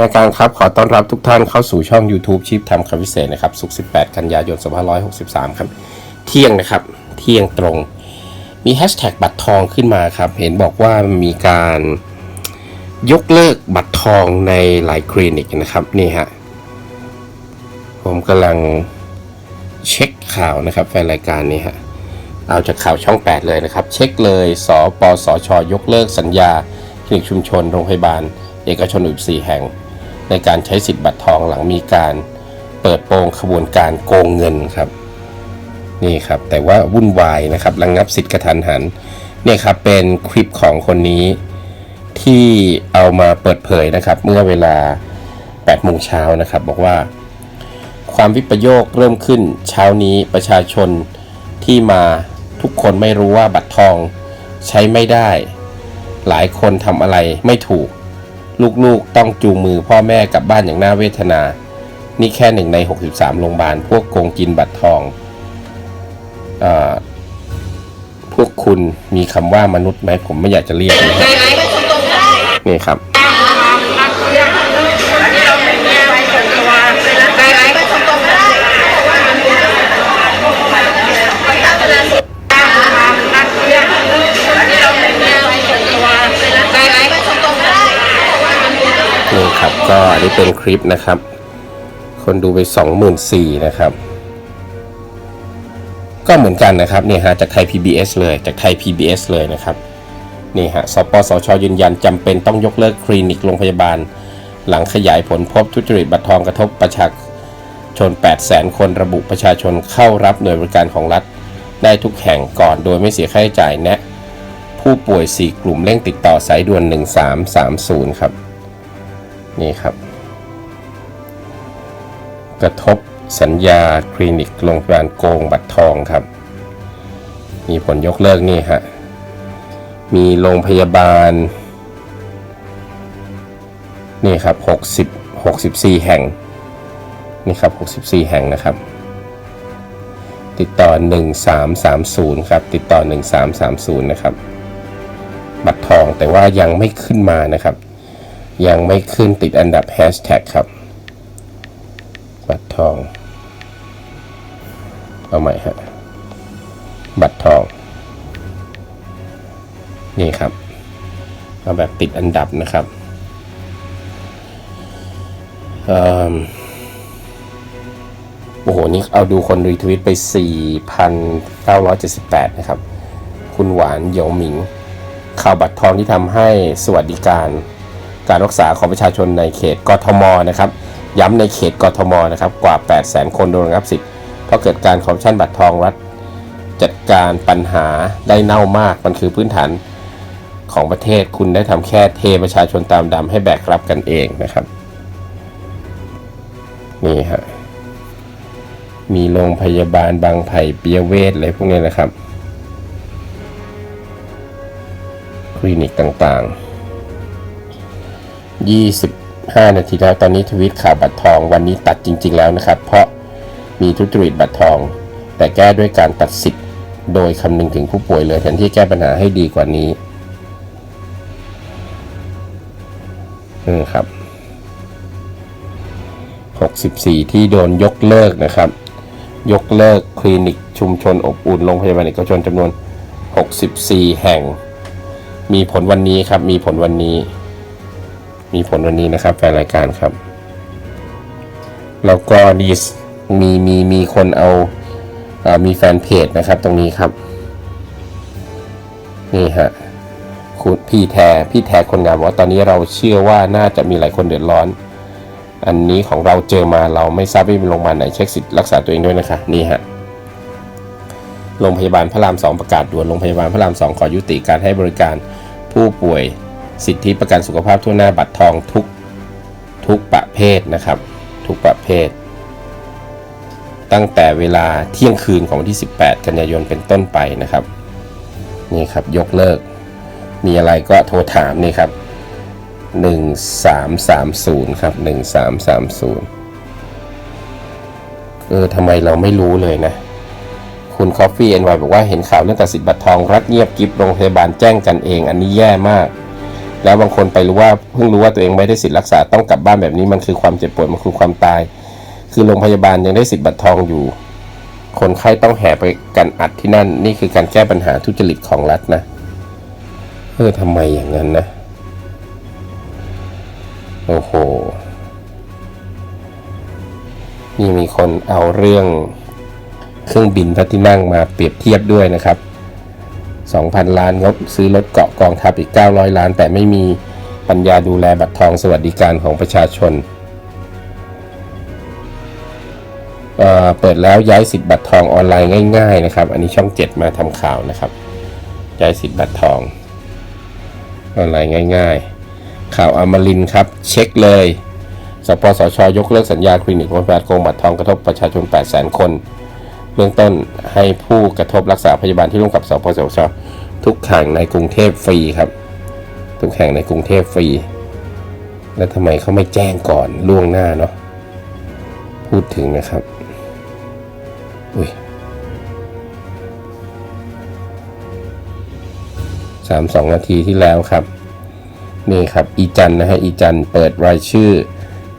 รายการครับขอต้อนรับทุกท่านเข้าสู่ช่อง YouTube ชิปทำคำพิเศษนะครับสุก18 กันยายน 2563 ครับ เที่ยงนะครับเที่ยงตรง มีแฮชแท็กบัตรทองขึ้นมาครับ เห็นบอกว่ามีการยกเลิกบัตรทองในหลายคลินิกนะครับ นี่ฮะ ผมกำลังเช็คข่าวนะครับแฟนรายการนี้ฮะ เอาจากข่าวช่อง 8 เลยนะครับ เช็คเลยสปสช ยกเลิกสัญญาคลินิกชุมชนโรงพยาบาล เอกชนอีก4แห่ง ในการใช้สิทธิ์บัตรทองหลังมีการเปิดโปงขบวนการโกงเงินครับนี่ครับแต่ว่าวุ่นวายนะครับระงงับสิทธิ์กระทันหันเนี่ยครับเป็นคลิปของคนนี้ที่เอามาเปิดเผยนะครับ เมื่อเวลา8โมงเช้านะครับบอกว่า ความวิปโยคเริ่มขึ้นเช้านี้ประชาชนที่มาทุกคนไม่รู้ว่าบัตรทองใช้ไม่ได้ หลายคนทำอะไรไม่ถูก ลูกๆ ต้องจูงมือพ่อแม่กลับบ้านอย่างน่าเวทนา นี่แค่หนึ่งใน 63 โรงพยาบาล พวกโกงกินบัตรทองอาพวกคุณมีคำว่ามนุษย์ไหมผมไม่อยากจะเรียกนะครับนี่ครับ ครับ ก็อันนี้เป็นคลิปนะครับ คนดูไป 24,000นะครับ ก็เหมือนกันนะครับนี่ฮะจากไทย PBS เลยจากไทย PBS เลยนะครับนี่ฮะสปสชยืนยันจำเป็นต้องยกเลิกคลินิกโรงพยาบาล หลังขยายผลพบทุจริตบัตรทองกระทบประชาชน 800,000 คนระบุประชาชนเข้ารับหน่วยบริการของรัฐ ได้ทุกแห่งก่อนโดยไม่เสียค่าใช้จ่ายแนะผู้ป่วย 4 กลุ่มเร่งติดต่อสายด่วน 1330 ครับ นี่ครับ กระทบสัญญาคลินิกโรงพยาบาลโกงบัตรทองครับ มีผลยกเลิกนี่ฮะมีโรงพยาบาล นี่ครับ60 64 แห่ง นี่ครับ 64 แห่งนะครับ ติดต่อ 1330 ครับ ติดต่อ 1330 นะครับ บัตรทองแต่ว่ายังไม่ขึ้นมานะครับ ยังไม่ขึ้นติดอันดับแฮชแท็กครับ บัตรทอง เอาใหม่ฮะ บัตรทอง นี่ครับ เอาแบบติดอันดับนะครับเอิ่มโอ้โห นี่เอาดูคนรีทวิตไป 4,978 นะครับ คุณหวานเหยวหมิงข่าวบัตรทองที่ทำให้สวัสดิการ การรักษาของประชาชนในเขตกทมนะครับ ย้ำในเขตกทมนะครับกว่า 8 0 0 0 0 0 คนโดนระงับสิทธิ์เพราะเกิดการคอร์รัปชันบัตรทองรัฐจัดการปัญหาได้เน่ามากมันคือพื้นฐานของประเทศคุณได้ทำแค่เทประชาชนตามดำให้แบกรับกันเองนะครับ นี่ฮะมีโรงพยาบาลบางไผ่เปียเวศอะไรพวกนี้นะครับ คลินิกต่างๆ 25 นาทีแล้วตอนนี้ทวิตข่าวบัตรทองวันนี้ตัดจริง ๆ แล้วนะครับ เพราะมีทุจริตบัตรทอง แต่แก้ด้วยการตัดสิทธิ์โดยคำนึงถึงผู้ป่วยเลยแทนที่แก้ปัญหาให้ดีกว่านี้นี่ครับ64 ที่โดนยกเลิกนะครับ ยกเลิกคลินิกชุมชนอบอุ่นโรงพยาบาลเอกชนจำนวน 64 แห่ง มีผลวันนี้ครับ มีผลวันนี้ มีผลวันนี้นะครับแฟนรายการครับ แล้วก็ดีมีมีมีคนเอาอามีแฟนเพจนะครับตรงนี้ครับ นี่ฮะคุณพี่แทพี่แทคนงานบอกว่าตอนนี้เราเชื่อว่าน่าจะมีหลายคนเดือดร้อน อันนี้ของเราเจอมาเราไม่ทราบว่ามีโรงพยาบาลไหนเช็คสิทธิ์รักษาตัวเองด้วยนะคะนี่ฮะโรงพยาบาลพระรามสองประกาศด่วนโรงพยาบาลพระรามสองขอยุติการให้บริการผู้ป่วย สิทธิประกันสุขภาพทั่วหน้าบัตรทองทุกทุกประเภทนะครับ ทุกประเภท ตั้งแต่เวลาเที่ยงคืนของวันที่ 18 กันยายนเป็นต้นไปนะครับ นี่ครับยกเลิก มีอะไรก็โทรถามนี่ครับ 1330 ครับ 1330 เออทำไมเราไม่รู้เลยนะคุณคอฟฟี่เอ็นไบอกว่าเห็นข่าวเรื่องตัดสิทธิ์บัตรทอง รัฐเงียบกิฟโรงพยาบาลแจ้งกันเอง อันนี้แย่มาก แล้วบางคนไปรู้ว่าเพิ่งรู้ว่าตัวเองไม่ได้สิทธิ์รักษาต้องกลับบ้านแบบนี้มันคือความเจ็บปวดมันคือความตาย คือโรงพยาบาลยังได้สิทธิ์บัตรทองอยู่ คนไข้ต้องแห่ไปกันอัดที่นั่น นี่คือการแก้ปัญหาทุจริตของรัฐนะเออทำไมอย่างนั้นนะโอ้โหนี่มีคนเอาเรื่องเครื่องบินพระที่นั่งมาเปรียบเทียบด้วยนะครับ 2,000 ล้านงบซื้อรถเกาะกองทัพอีก 900 ล้าน แต่ไม่มีปัญญาดูแลบัตรทองสวัสดิการของประชาชนเเปิดแล้วย้ายสิทธิ์บัตรทองออนไลน์ง่าย ๆ นะครับ อันนี้ช่อง 7 มาทำข่าวนะครับ ย้ายสิทธิ์บัตรทองออนไลน์ง่าย ๆ ข่าวอมรินครับ เช็คเลย สปสชยกเลิกสัญญาคลินิกโรงพยาบาลโกงบัตรทองกระทบประชาชน 800,000 คน บื้องต้นให้ผู้กระทบรักษาพยาบาลที่ร่วมกับสปสชทุกแห่งในกรุงเทพฟรีครับ ทุกแห่งในกรุงเทพฟรี แล้วทำไมเขาไม่แจ้งก่อนล่วงหน้าเนาะพูดถึงนะครับอุ้ยสามสองนาทีที่แล้วครับนี่ครับอีจันนะฮะอีจันเปิดรายชื่อ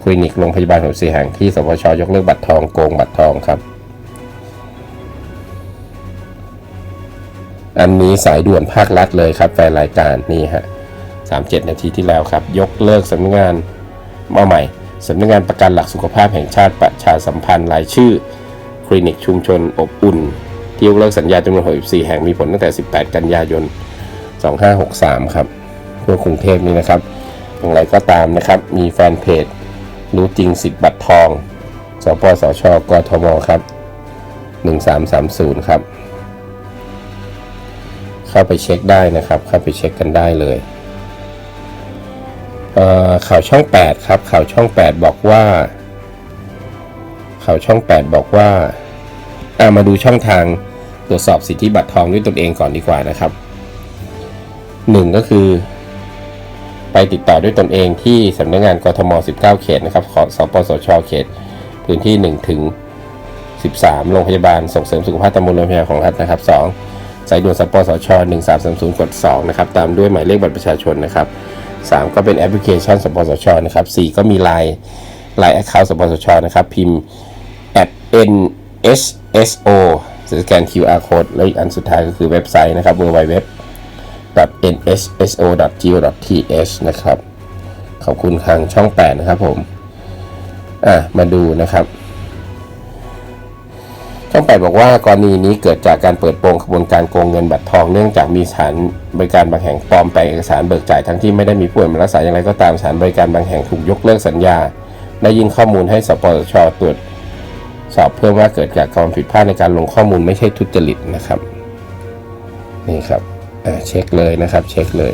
คลินิกโรงพยาบาลหัวเสียแห่งที่สปชยกเลิกบัตรทองโกงบัตรทองครับ อันนี้สายด่วนภาครัฐเลยครับแฟนรายการนี่ฮะสามเจ็ดนาทีที่แล้วครับ ยกเลิกสำนักงานมาใหม่สำนักงานประกันหลักสุขภาพแห่งชาติประชาสัมพันธ์รายชื่อ คลินิกชุมชนอบอุ่น ที่ยกเลิกสัญญาจำนวน64แห่งมีผลตั้งแต่ 18 กันยายน 2563 ครับทั่วกรุงเทพนี่นะครับ อย่างไรก็ตามนะครับ มีแฟนเพจ รู้จริงสิทธิ์บัตรทอง สปสช กทม ครับ 1330 ครับ เข้าไปเช็คได้นะครับ เข้าไปเช็คกันได้เลยเข่าวช่อง 8 ครับ ข่าวช่อง 8 บอกว่า ข่าวช่อง 8 บอกว่าอามาดูช่องทางตรวจสอบสิทธิบัตรทองด้วยตนเองก่อนดีกว่านะครับหนึ่งก็คือ ไปติดต่อด้วยตนเองที่สำนักงานกทม 19 เขตนะครับขอสปสช เขต พื้นที่ 1 ถึง 13 โรงพยาบาลส่งเสริมสุขภาพตำบลโรงพยาบาลของรัฐนะครับ 2 สายด่วนสปสช1330กด2นะครับตามด้วยหมายเลขบัตรประชาชนนะครับ3ก็เป็นแอปพลิเคชันสปสชนะครับ4ก็มี Line Line Account สปสชนะครับพิมพ์ at NSSO สแกน QR code แล้วอีกอันสุดท้ายก็คือเว็บไซต์นะครับ www nsso.go.th นะครับ ขอบคุณทางช่อง 8 นะครับผม อะ มาดูนะครับ ช่อง8บอกว่ากรณีนี้เกิดจากการเปิดโปงขบวนการโกงเงินบัตรทองเนื่องจากมีสถานบริการบางแห่งปลอมแปลงเอกสารเบิกจ่ายทั้งที่ไม่ได้มีผู้อื่นมารักษาอย่างไรก็ตามสถานบริการบางแห่งถูกยกเลิกสัญญา ได้ยื่นข้อมูลให้สปสชตรวจสอบเพิ่มว่าเกิดจากความผิดพลาดในการลงข้อมูลไม่ใช่ทุจริตนะครับนี่ครับเช็คเลยนะครับเช็คเลย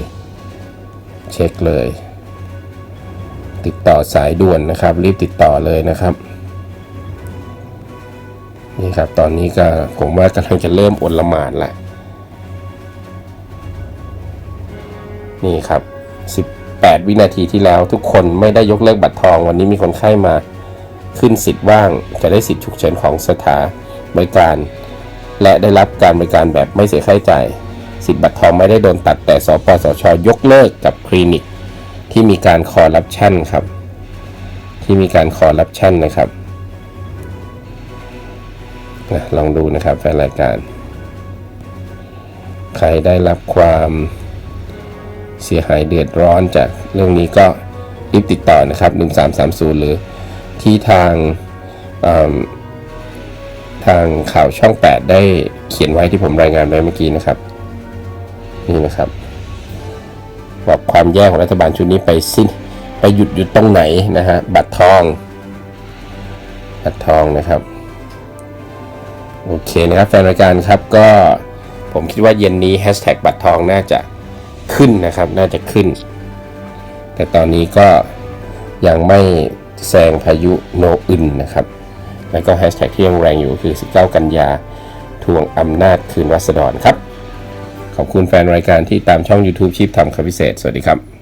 เช็คเลย ติดต่อสายด่วนนะครับ รีบติดต่อเลยนะครับ นี่ครับตอนนี้ก็ผมว่ากำลังจะเริ่มอดละหมาดแหละนี่ครับ 18 วินาทีที่แล้วทุกคนไม่ได้ยกเลิกบัตรทอง วันนี้มีคนไข้มาขึ้นสิทธิ์ว่าง จะได้สิทธิ์ฉุกเฉินของสถาบริการ และได้รับการบริการแบบไม่เสียค่าใช้จ่ายสิทธิ์บัตรทองไม่ได้โดนตัดแต่สปสชยกเลิกกับคลินิก ที่มีการคอร์รัปชันครับ ที่มีการคอร์รัปชันนะครับ นะลองดูนะครับแฟนรายการ ใครได้รับความเสียหายเดือดร้อนจากเรื่องนี้ก็รีบติดต่อนะครับ 1330 หรือที่ทางทางข่าวช่อง 8 ได้เขียนไว้ที่ผมรายงานไปเมื่อกี้นะครับ นี่นะครับบอกความแย่ของรัฐบาลชุดนี้ไปสิ้นไปหยุดหยุดตรงไหนนะฮะบัตรทอง บัตรทองนะครับ โอเคนะครับแฟนรายการครับก็ผมคิดว่าเย็นนี้แฮชแท็กบัตรทองน่าจะขึ้นนะครับ น่าจะขึ้น แต่ตอนนี้ก็ยังไม่แซงพายุโนอึนนะครับ แล้วก็แฮชแท็กที่ยังแรงอยู่คือ 19 กันยาทวงอำนาจคืนรัษฎรครับ ขอบคุณแฟนรายการที่ตามช่อง YouTube ชีพทำคำพิเศษ สวัสดีครับ